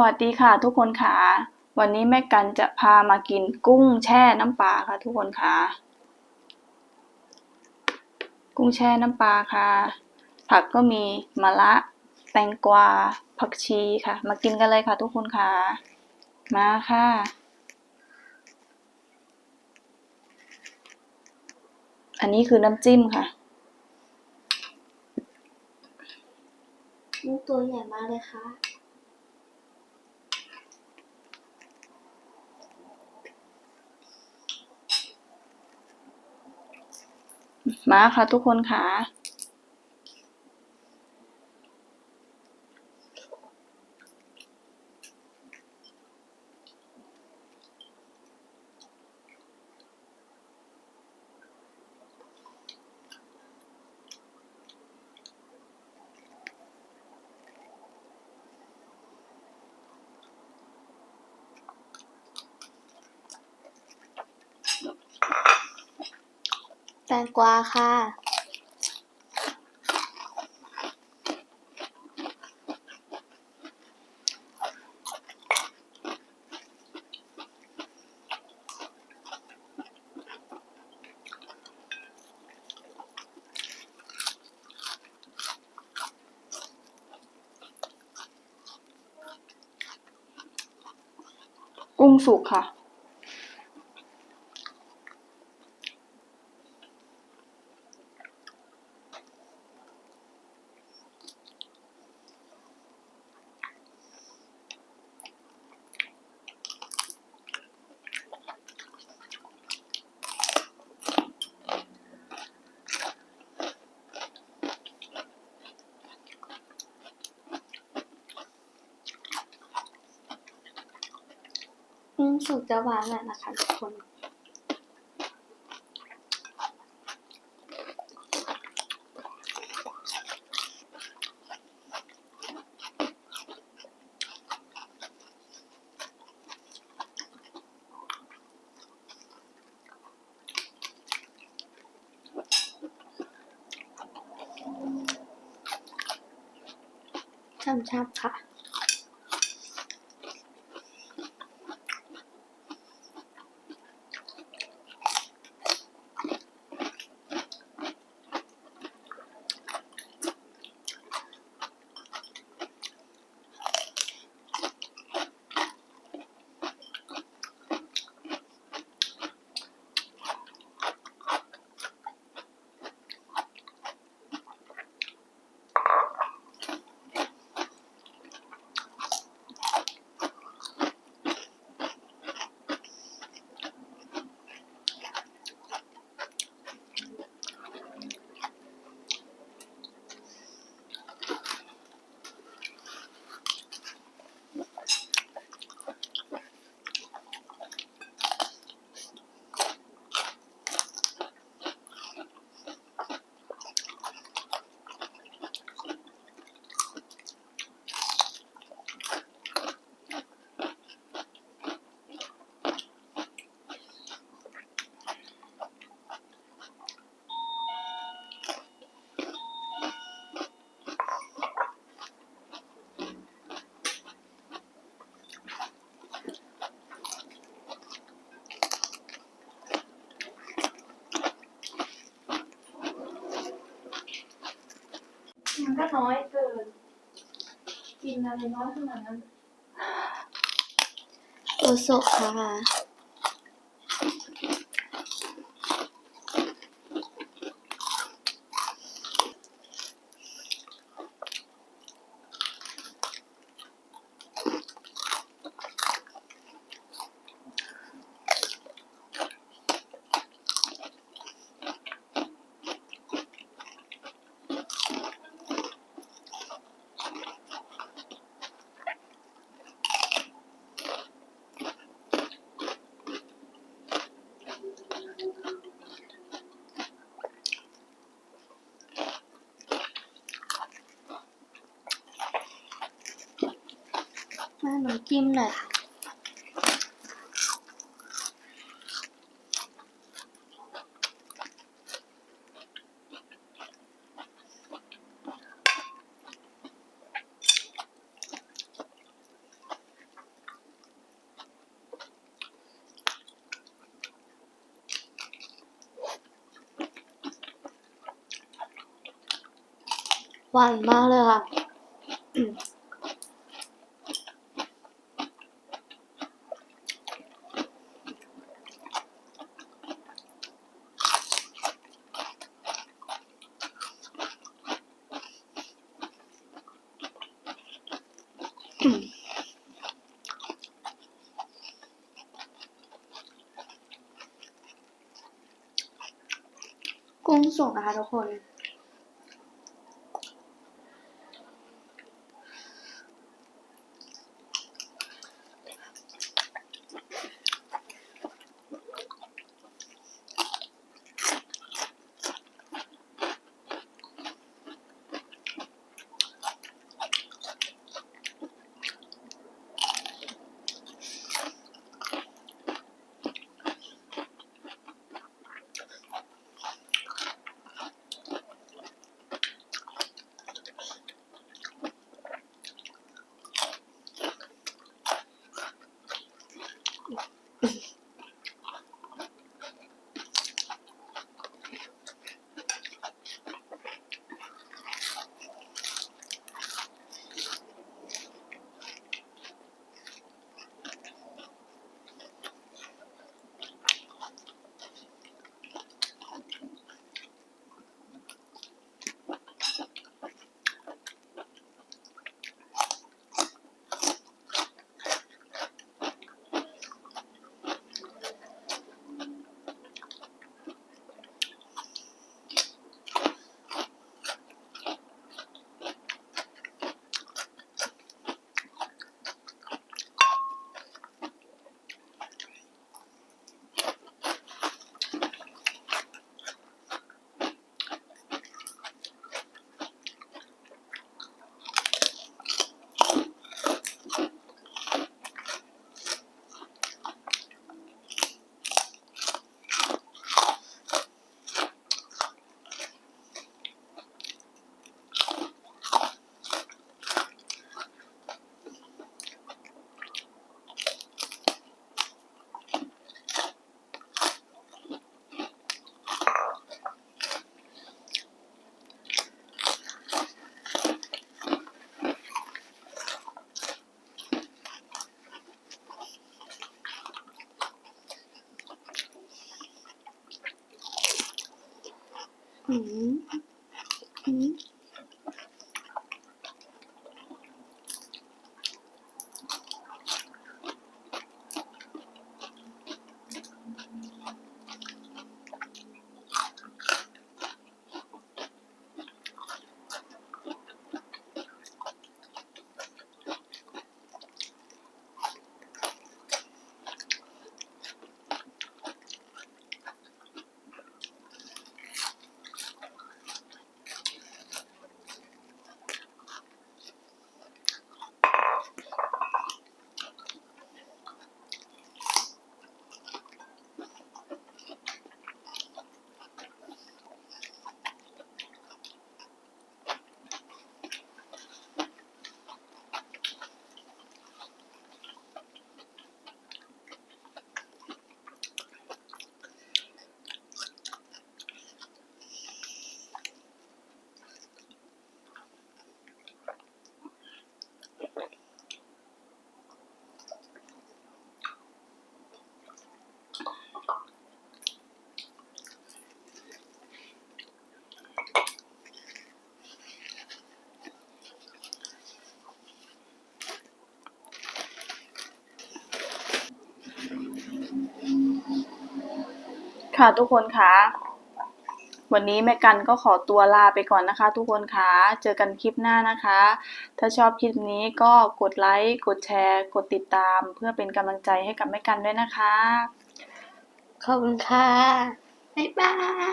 วัสดีค่ะทุกคนค่ะ วันนี้แม่กันจะพามากินกุ้งแช่น้ำปลาค่ะทุกคนค่ะ กุ้งแช่น้ำปลาค่ะ ผักก็มีมะระแตงกวาผักชีค่ะ มากินกันเลยค่ะทุกคนค่ะ มาค่ะ อันนี้คือน้ำจิ้มค่ะลูกตัวใหญ่มากเลยค่ะ มาค่ะทุกคนค่ะ แต งกวาค่ะ กุ้งสุกค่ะ มสุกจะหวานแหละนะคะทุกคนช่ำๆค่ะ โอโซค่ะ มาหนูจิ้มหน่อยหวานมากเลยค่ะ อืมกุ้งสุก นะคะทุกคน อืมอืมๆ ค่ะทุกคนคะวันนี้แม่กันก็ขอตัวลาไปก่อนนะคะ ทุกคนคะเจอกันคลิปหน้านะคะ ถ้าชอบคลิปนี้ก็กดไลค์กดแชร์ กดติดตาม เพื่อเป็นกำลังใจให้กับแม่กันด้วยนะคะ ขอบคุณค่ะ บ๊ายบาย